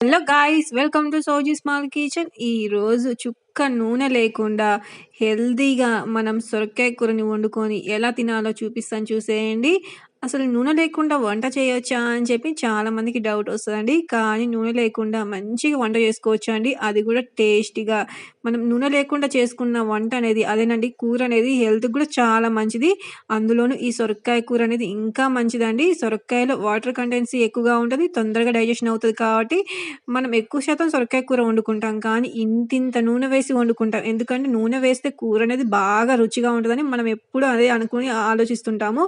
Hello guys welcome to Sowji small kitchen ఈరోజు చుక్క నూనె లేకుండా హెల్తీగా మనం సొరకాయ కూరని వండుకొని ఎలా తినాలో చూపిస్తాను చూసేయండి. అసలు నూనె లేకుండా వంట చేయొచ్చా అని చెప్పి చాలా మందికి డౌట్ వస్తుందండి. కానీ నూనె లేకుండా మంచిగా వంట చేసుకోవచ్చు అండి అది కూడా టేస్టీగా మనం నూనె లేకుండా చేసుకున్న వంట అనేది అదేనండి. కూర అనేది హెల్త్ కూడా చాలా మంచిది. అందులోనూ ఈ సొరకాయ కూర అనేది ఇంకా మంచిదండి. సొరకాయలో వాటర్ కంటెన్సీ ఎక్కువగా ఉంటుంది తొందరగా డైజెషన్ అవుతుంది కాబట్టి మనం ఎక్కువ శాతం సొరకాయ కూర వండుకుంటాం. కానీ ఇంతింత నూనె వేసి వండుకుంటాం. ఎందుకంటే నూనె వేస్తే కూర అనేది బాగా రుచిగా ఉంటుందని మనం ఎప్పుడు అదే అనుకుని ఆలోచిస్తుంటాము.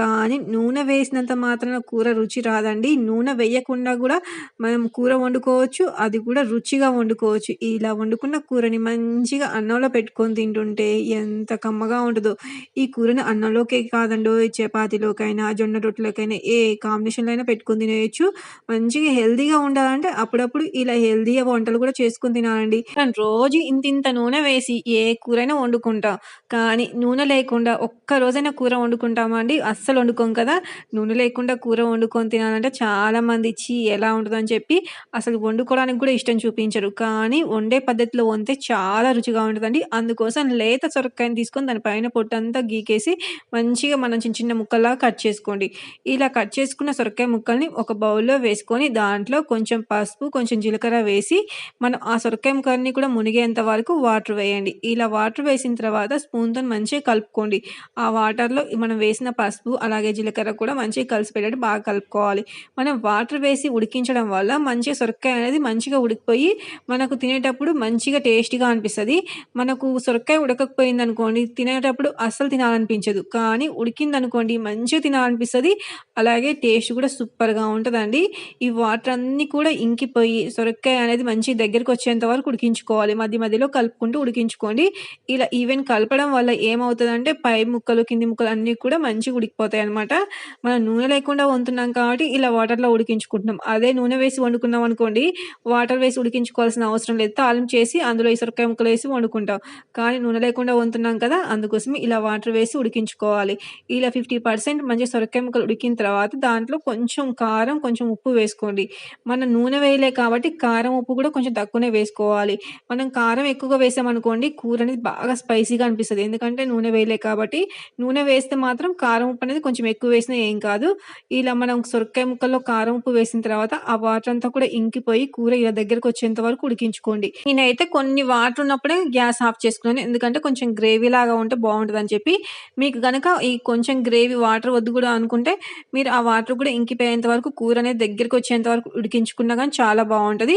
కానీ నూనె వేసినంత మాత్రాన కూర రుచి రాదండి. నూనె వేయకుండా కూడా మనం కూర వండుకోవచ్చు అది కూడా రుచిగా వండుకోవచ్చు. ఇలా వండుకున్న కూర కూరని మంచిగా అన్నంలో పెట్టుకొని తింటుంటే ఎంత కమ్మగా ఉంటుందో. ఈ కూరని అన్నంలోకే కాదండో చపాతీలోకైనా జొన్న రొట్టెలోకైనా ఏ కాంబినేషన్లో అయినా పెట్టుకొని తినేయచ్చు. మంచిగా హెల్తీగా ఉండాలంటే అప్పుడప్పుడు ఇలా హెల్తీగా వంటలు కూడా చేసుకొని తినాలండి. మనం రోజు ఇంత ఇంత నూనె వేసి ఏ కూరైనా వండుకుంటాం. కానీ నూనె లేకుండా ఒక్క రోజైనా కూర వండుకుంటామా అండి? అస్సలు వండుకోం కదా. నూనె లేకుండా కూర వండుకొని తినాలంటే చాలామంది ఇచ్చి ఎలా ఉంటుందని చెప్పి అసలు వండుకోవడానికి కూడా ఇష్టం చూపించరు. కానీ వండే పద్ధతిలో వండితే చాలా రుచిగా ఉంటుందండి. అందుకోసం లేత సొరకాయని తీసుకొని దానిపైన పొట్టంతా గీకేసి మంచిగా మనం చిన్న చిన్న ముక్కల్లా కట్ చేసుకోండి. ఇలా కట్ చేసుకున్న సొరకాయ ముక్కల్ని ఒక బౌల్లో వేసుకొని దాంట్లో కొంచెం పసుపు కొంచెం జీలకర్ర వేసి మనం ఆ సొరకాయ ముక్కల్ని కూడా మునిగేంత వరకు వాటర్ వేయండి. ఇలా వాటర్ వేసిన తర్వాత స్పూన్తో మంచిగా కలుపుకోండి. ఆ వాటర్లో మనం వేసిన పసుపు అలాగే జీలకర్ర కూడా మంచిగా కలిసి కలిసిపోయేటట్టు బాగా కలుపుకోవాలి. మనం వాటర్ వేసి ఉడికించడం వల్ల మంచిగా సొరకాయ అనేది మంచిగా ఉడికిపోయి మనకు తినేటప్పుడు మంచిగా టేస్ట్ టేస్టీగా అనిపిస్తుంది. మనకు సొరకాయ ఉడకకపోయింది అనుకోండి తినేటప్పుడు అస్సలు తినాలనిపించదు. కానీ ఉడికింది అనుకోండి మంచిగా తినాలనిపిస్తుంది. అలాగే టేస్ట్ కూడా సూపర్గా ఉంటుందండి. ఈ వాటర్ అన్నీ కూడా ఇంకిపోయి సొరకాయ అనేది మంచి దగ్గరికి వచ్చేంత వరకు ఉడికించుకోవాలి. మధ్య మధ్యలో కలుపుకుంటూ ఉడికించుకోండి. ఇలా ఈవెన్ కలపడం వల్ల ఏమవుతుందంటే పై ముక్కలు కింది ముక్కలు అన్నీ కూడా మంచిగా ఉడికిపోతాయి అనమాట మనం నూనె లేకుండా వండుతున్నాం కాబట్టి ఇలా వాటర్లో ఉడికించుకుంటున్నాం. అదే నూనె వేసి వండుకున్నాం అనుకోండి వాటర్ వేసి ఉడికించుకోవాల్సిన అవసరం లేదు. తాళం చేసి అందులో ఈ సొరకాయ ముక్కలు వేసి వండుకుంటాం. కానీ నూనె లేకుండా వండుతున్నాం కదా అందుకోసం ఇలా వాటర్ వేసి ఉడికించుకోవాలి. ఇలా ఫిఫ్టీ పర్సెంట్ మంచిగా సొరకాయ ముక్కలు ఉడికిన తర్వాత దాంట్లో కొంచెం కారం కొంచెం ఉప్పు వేసుకోండి. మనం నూనె వేయలే కాబట్టి కారం ఉప్పు కూడా కొంచెం తక్కువనే వేసుకోవాలి. మనం కారం ఎక్కువగా వేసామనుకోండి కూర అనేది బాగా స్పైసీగా అనిపిస్తుంది. ఎందుకంటే నూనె వేయలే కాబట్టి నూనె వేస్తే మాత్రం కారం ఉప్పు అనేది కొంచెం ఎక్కువ వేసినా ఏం కాదు. ఇలా మనం సొరకాయ ముక్కల్లో కారం ఉప్పు వేసిన తర్వాత ఆ వాటర్ అంతా కూడా ఇంకిపోయి కూర ఇలా దగ్గరకు వచ్చేంత వరకు ఉడికించుకోండి. నేనైతే కొన్ని వాటర్ ఉన్నప్పుడే గ్యాస్ ఆఫ్ చేసుకున్నాను. ఎందుకంటే కొంచెం గ్రేవీ లాగా ఉంటే బాగుంటుంది అని చెప్పి మీకు కనుక ఈ కొంచెం గ్రేవీ వాటర్ వద్దు కూడా అనుకుంటే మీరు ఆ వాటర్ కూడా ఇంకిపోయేంత వరకు కూర అనేది దగ్గరికి వచ్చేంత వరకు ఉడికించుకున్నా కానీ చాలా బాగుంటుంది.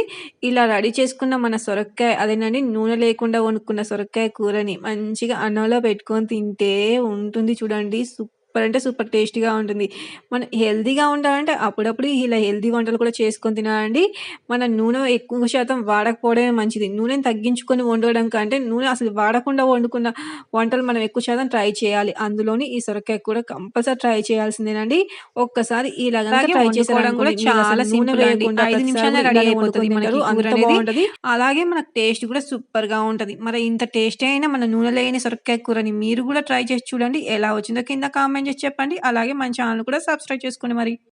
ఇలా రెడీ చేసుకున్న మన సొరకాయ అదేనండి నూనె లేకుండా వండుకున్న సొరకాయ కూరని మంచిగా అన్నంలో పెట్టుకొని తింటే ఉంటుంది చూడండి సూపర్ అంటే సూపర్ టేస్టీగా ఉంటుంది. మనం హెల్తీగా ఉండాలంటే అప్పుడప్పుడు ఇలా హెల్తీ వంటలు కూడా చేసుకొని తినాలండి. మన నూనె ఎక్కువ శాతం వాడకపోవడమే మంచిది. నూనెని తగ్గించుకొని వండడం కంటే నూనె అసలు వాడకుండా వండుకున్న వంటలు మనం ఎక్కువ శాతం ట్రై చేయాలి. అందులోని ఈ సొరకాయ కూడా కంపల్సరీ ట్రై చేయాల్సిందేనండి. ఒక్కసారి ఇలా ట్రై చేసుకోవడం కూడా చాలా నూనె వేయకుండా ఐదు నిమిషాలు రెడీ అయిపోతుంది మనకు అంత బాగుంటది. అలాగే మనకు టేస్ట్ కూడా సూపర్గా ఉంటది. మరి ఇంత టేస్ట్ అయినా మన నూనె లేని సొరకాయ కూరని మీరు కూడా ట్రై చేసి చూడండి. ఎలా వచ్చిందో కింద కామెంట్ చేసి చెప్పండి. అలాగే మన ఛానల్ కూడా సబ్స్క్రైబ్ చేసుకోండి మరి.